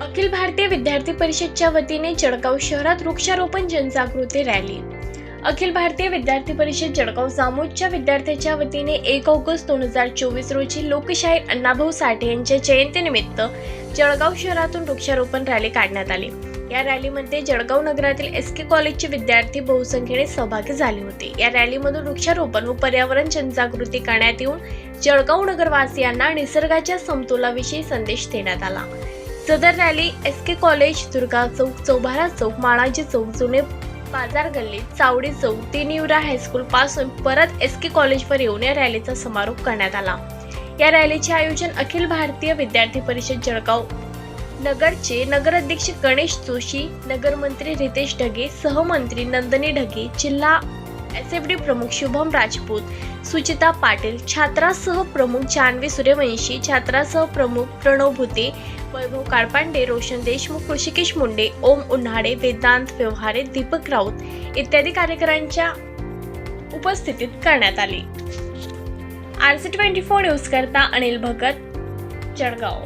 अखिल भारतीय विद्यार्थी परिषदच्या वतीने जळगाव शहरात वृक्षारोपण जनजागृती रॅली. अखिल भारतीय विद्यार्थी परिषद जळगाव जामोदच्या विद्यार्थ्यांच्या वतीने एक ऑगस्ट दोन हजार चोवीस रोजी लोकशाहीर अण्णाभाऊ साठे यांच्या जयंतीनिमित्त जळगाव शहरातून वृक्षारोपण रॅली काढण्यात आली. या रॅलीमध्ये जळगाव नगरातील एस के कॉलेजचे विद्यार्थी बहुसंख्येने सहभागी झाले होते. या रॅलीमधून वृक्षारोपण व पर्यावरण जनजागृती करण्यात येऊन जळगाव नगरवासियांना निसर्गाच्या समतोलाविषयी संदेश देण्यात आला. सदर rally S K college Durga Chowk Chaubhara Chowk Malaji Chowk जुने बाजार गल्ली चावडी चौक तिनिवरा हायस्कूल पासून परत एस के कॉलेजवर येऊन या रॅलीचा समारोप करण्यात आला. या रॅलीचे आयोजन अखिल भारतीय विद्यार्थी परिषद जळगाव नगरचे नगराध्यक्ष गणेश जोशी नगरमंत्री रितेश ढगे सहमंत्री नंदनी ढगे जिल्हा एस एफ डी प्रमुख शुभम राजपूत सुचिता पाटील छात्रासह प्रमुख जान्हवी सूर्यवंशी छात्रासह प्रमुख प्रणव भुते वैभव काळपांडे रोशन देशमुख ऋषिकेश मुंडे ओम उन्हाडे वेदांत व्यवहारे दीपक राऊत इत्यादी कार्यकरांच्या उपस्थितीत करण्यात आली. R C twenty four news करता अनिल भगत जळगाव.